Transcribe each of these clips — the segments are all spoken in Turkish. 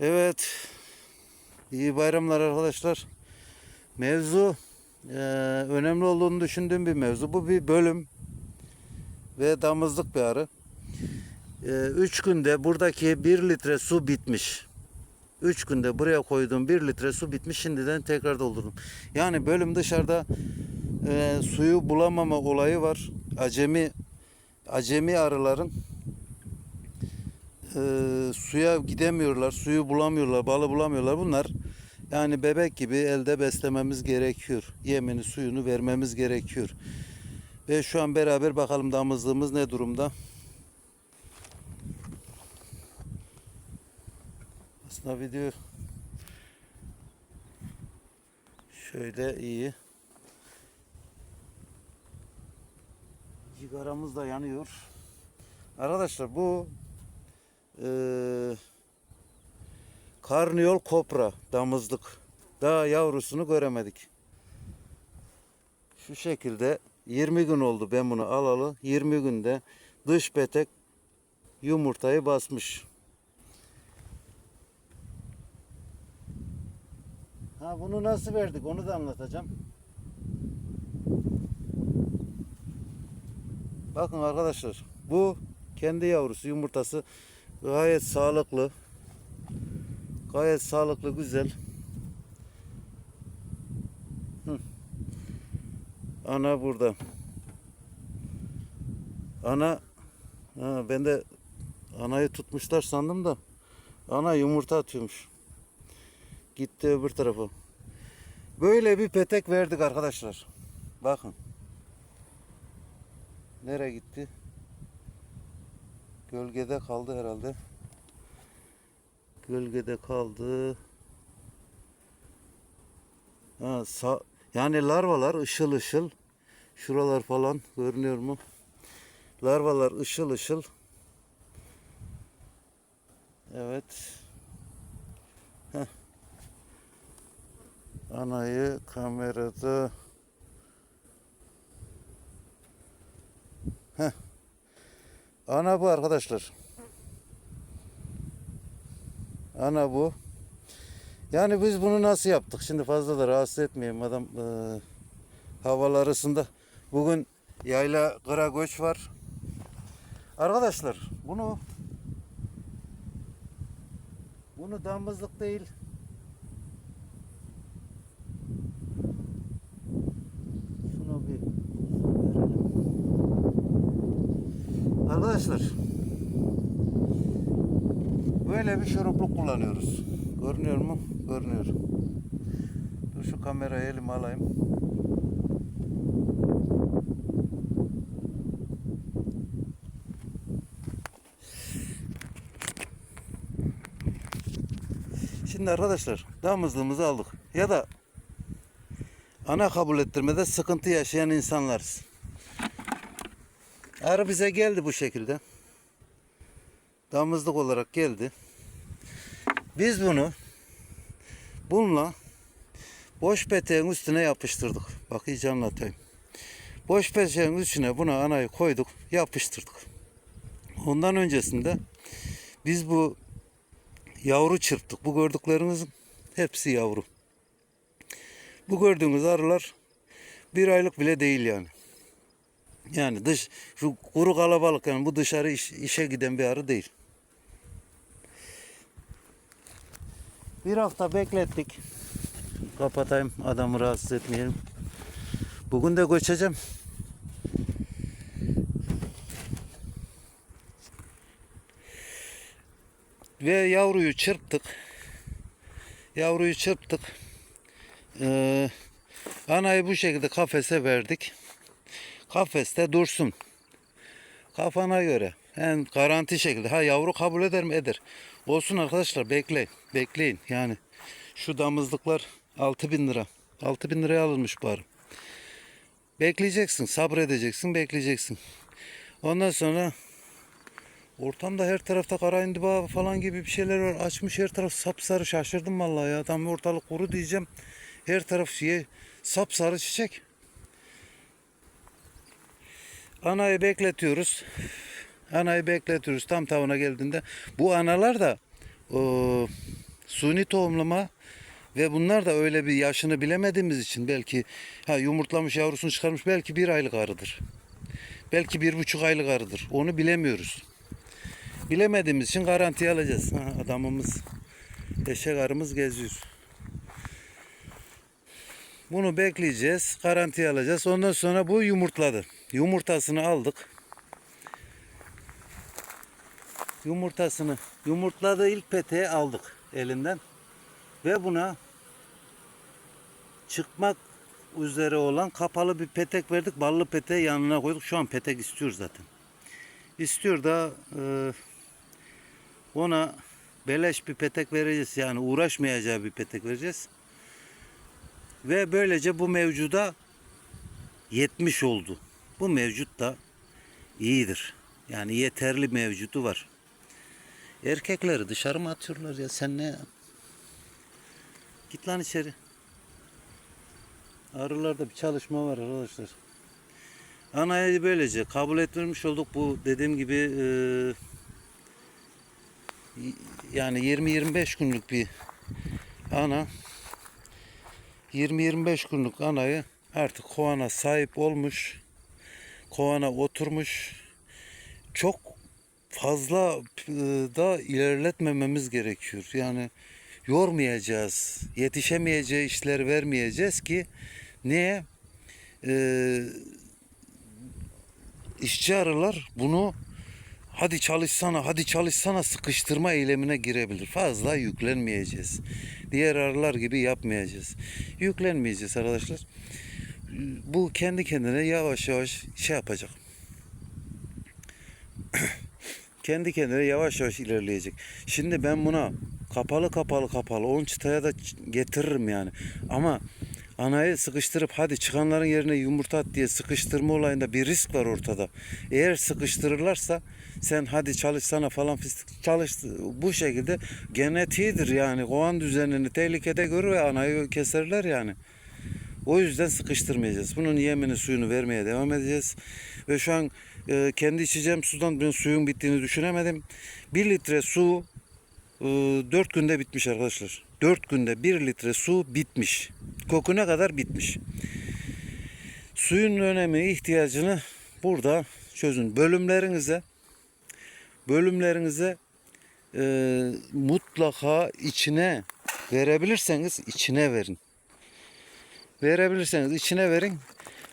Evet. İyi bayramlar arkadaşlar. Mevzu eee, önemli olduğunu düşündüğüm bir mevzu. Bu bir bölüm ve damızlık bir arı. 3 günde buradaki 1 litre su bitmiş. 3 günde buraya koyduğum 1 litre su bitmiş. Şimdiden tekrar doldurdum. Yani bölüm dışarıda eee, suyu bulamama olayı var. Acemi acemi arıların e, suya gidemiyorlar, suyu bulamıyorlar, balı bulamıyorlar. Bunlar yani bebek gibi elde beslememiz gerekiyor. Yemini, suyunu vermemiz gerekiyor. Ve şu an beraber bakalım damızlığımız ne durumda. Aslında video şöyle iyi. Cigaramız da yanıyor. Arkadaşlar bu eee karniyol kopra damızlık. Daha yavrusunu göremedik. Şu şekilde 20 gün oldu ben bunu alalı. 20 günde dış petek yumurtayı basmış. Ha bunu nasıl verdik onu da anlatacağım. Bakın arkadaşlar bu kendi yavrusu yumurtası gayet sağlıklı. Gayet sağlıklı güzel. Hı. Ana burada. Ana ha, ben de anayı tutmuşlar sandım da ana yumurta atıyormuş. Gitti öbür tarafa. Böyle bir petek verdik arkadaşlar. Bakın. Nereye gitti? Gölgede kaldı herhalde. Gölgede kaldı. Ha, sa- yani larvalar ışıl ışıl. Şuralar falan görünüyor mu? Larvalar ışıl ışıl. Evet. Heh. Anayı kamerada Heh. Ana bu arkadaşlar. Ana bu. Yani biz bunu nasıl yaptık? Şimdi fazla da rahatsız etmeyeyim adam e, havalar ısında. Bugün yayla kıra göç var. Arkadaşlar bunu bunu damızlık değil. Arkadaşlar böyle bir şurupluk kullanıyoruz. Görünüyor mu? Görünüyor. Dur şu kamerayı elime alayım. Şimdi arkadaşlar damızlığımızı aldık. Ya da ana kabul ettirmede sıkıntı yaşayan insanlarız. Arı bize geldi bu şekilde. Damızlık olarak geldi. Biz bunu bununla boş peteğin üstüne yapıştırdık. Bak iyice anlatayım. Boş peteğin üstüne buna anayı koyduk, yapıştırdık. Ondan öncesinde biz bu yavru çırptık. Bu gördüklerinizin hepsi yavru. Bu gördüğünüz arılar bir aylık bile değil yani. Yani dış şu kuru kalabalık yani bu dışarı iş- işe giden bir arı değil. Bir hafta beklettik. Kapatayım adamı rahatsız etmeyelim. Bugün de göçeceğim. Ve yavruyu çırptık. Yavruyu çırptık. Ee, anayı bu şekilde kafese verdik. Kafeste dursun. Kafana göre. En garanti şekilde. Ha yavru kabul eder mi? Eder. Olsun arkadaşlar bekleyin. Bekleyin. Yani şu damızlıklar 6000 lira. 6000 liraya alınmış bari. Bekleyeceksin. Sabredeceksin. Bekleyeceksin. Ondan sonra ortamda her tarafta kara indiba falan gibi bir şeyler var. Açmış her taraf sapsarı şaşırdım vallahi ya. Tam ortalık kuru diyeceğim. Her taraf şey sapsarı çiçek. Anayı bekletiyoruz. Anayı bekletiyoruz tam tavana geldiğinde. Bu analar da o, Suni tohumlama ve bunlar da öyle bir yaşını bilemediğimiz için belki ha yumurtlamış yavrusunu çıkarmış belki bir aylık arıdır. Belki bir buçuk aylık arıdır. Onu bilemiyoruz. Bilemediğimiz için garantiye alacağız. Ha, adamımız eşek arımız geziyor. Bunu bekleyeceğiz. Garantiye alacağız. Ondan sonra bu yumurtladı. Yumurtasını aldık. Yumurtasını yumurtladığı ilk peteği aldık elinden. Ve buna çıkmak üzere olan kapalı bir petek verdik. Ballı peteği yanına koyduk. Şu an petek istiyor zaten. İstiyor da e, ona beleş bir petek vereceğiz. Yani uğraşmayacağı bir petek vereceğiz. Ve böylece bu mevcuda 70 oldu. Bu mevcut da iyidir. Yani yeterli mevcudu var. Erkekleri dışarı mı atıyorlar ya sen ne? Git lan içeri. Arılarda bir çalışma var arkadaşlar. Anayı böylece kabul ettirmiş olduk. Bu dediğim gibi e, yani 20-25 günlük bir ana 20-25 günlük anayı artık kovana sahip olmuş. Kovana oturmuş. Çok fazla e, da ilerletmememiz gerekiyor. Yani yormayacağız. Yetişemeyeceği işler vermeyeceğiz ki neye? Ee, işçi arılar bunu hadi çalışsana hadi çalışsana sıkıştırma eylemine girebilir. Fazla yüklenmeyeceğiz. Diğer arılar gibi yapmayacağız. Yüklenmeyeceğiz arkadaşlar. Bu kendi kendine yavaş yavaş şey yapacak. kendi kendine yavaş yavaş ilerleyecek. Şimdi ben buna kapalı kapalı kapalı 10 çıtaya da getiririm yani. Ama anayı sıkıştırıp hadi çıkanların yerine yumurta at diye sıkıştırma olayında bir risk var ortada. Eğer sıkıştırırlarsa sen hadi çalışsana falan fıstık çalış bu şekilde genetiğidir yani kovan düzenini tehlikede görür ve anayı keserler yani. O yüzden sıkıştırmayacağız. Bunun yemini suyunu vermeye devam edeceğiz. Ve şu an e, kendi içeceğim sudan ben suyun bittiğini düşünemedim. 1 litre su e, 4 günde bitmiş arkadaşlar. 4 günde 1 litre su bitmiş. Kokuna kadar bitmiş. Suyun önemi ihtiyacını burada çözün. Bölümlerinize bölümlerinize e, mutlaka içine verebilirseniz içine verin. Verebilirseniz içine verin.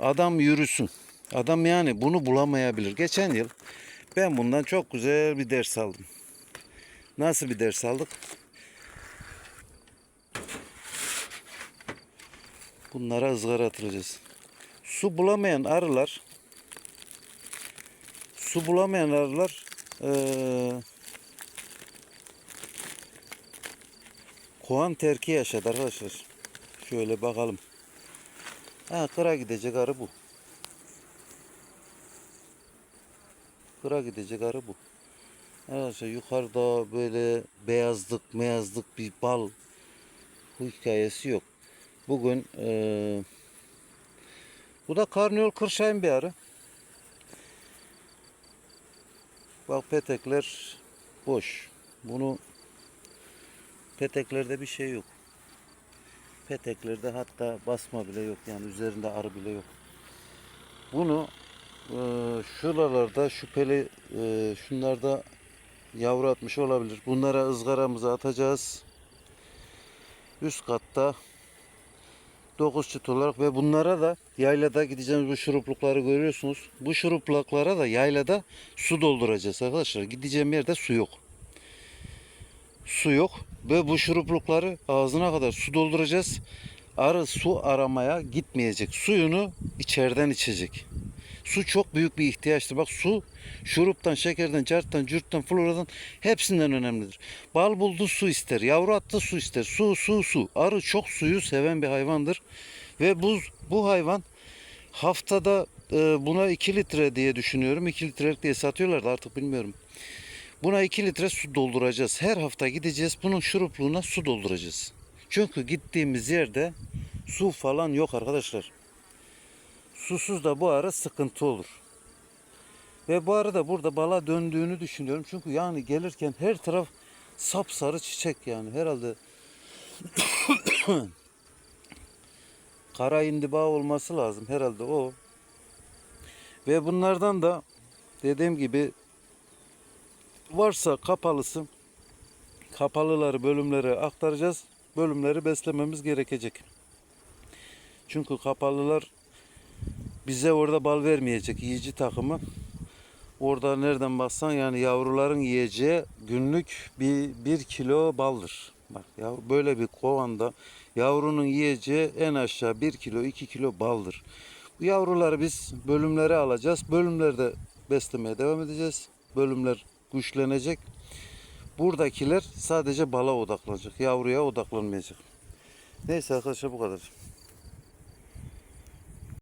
Adam yürüsün. Adam yani bunu bulamayabilir. Geçen yıl ben bundan çok güzel bir ders aldım. Nasıl bir ders aldık? Bunlara ızgara atılacağız. Su bulamayan arılar su bulamayan arılar eee kovan terki yaşadı arkadaşlar. Şöyle bakalım. Ha kıra gidecek arı bu. Kıra gidecek arı bu. Arkadaşlar yukarıda böyle beyazlık meyazlık bir bal hikayesi yok. Bugün eee bu da karnıyol kırşayn bir arı. Bak petekler boş. Bunu peteklerde bir şey yok. Peteklerde hatta basma bile yok yani üzerinde arı bile yok. Bunu e, şuralarda şüpheli e, şunlarda yavru atmış olabilir. Bunlara ızgaramızı atacağız. Üst katta 9 çıt olarak ve bunlara da yaylada gideceğimiz bu şuruplukları görüyorsunuz. Bu şurupluklara da yaylada su dolduracağız arkadaşlar. Gideceğim yerde su yok. Su yok ve bu şuruplukları ağzına kadar su dolduracağız. Arı su aramaya gitmeyecek. Suyunu içeriden içecek. Su çok büyük bir ihtiyaçtır. Bak su şuruptan, şekerden, carttan, cürtten, floradan hepsinden önemlidir. Bal buldu su ister. Yavru attı su ister. Su, su, su. Arı çok suyu seven bir hayvandır. Ve bu, bu hayvan haftada e, buna 2 litre diye düşünüyorum. 2 litrelik diye satıyorlardı artık bilmiyorum. Buna 2 litre su dolduracağız. Her hafta gideceğiz. Bunun şurupluğuna su dolduracağız. Çünkü gittiğimiz yerde su falan yok arkadaşlar. Susuz da bu ara sıkıntı olur. Ve bu arada burada bala döndüğünü düşünüyorum. Çünkü yani gelirken her taraf sapsarı çiçek yani herhalde kara indiba olması lazım herhalde o. Ve bunlardan da dediğim gibi varsa kapalısı kapalıları bölümlere aktaracağız. Bölümleri beslememiz gerekecek. Çünkü kapalılar bize orada bal vermeyecek yiyici takımı. Orada nereden baksan yani yavruların yiyeceği günlük bir, bir kilo baldır. Bak ya böyle bir kovanda yavrunun yiyeceği en aşağı bir kilo iki kilo baldır. Bu yavruları biz bölümlere alacağız. Bölümlerde beslemeye devam edeceğiz. Bölümler güçlenecek. Buradakiler sadece bala odaklanacak. Yavruya odaklanmayacak. Neyse arkadaşlar bu kadar.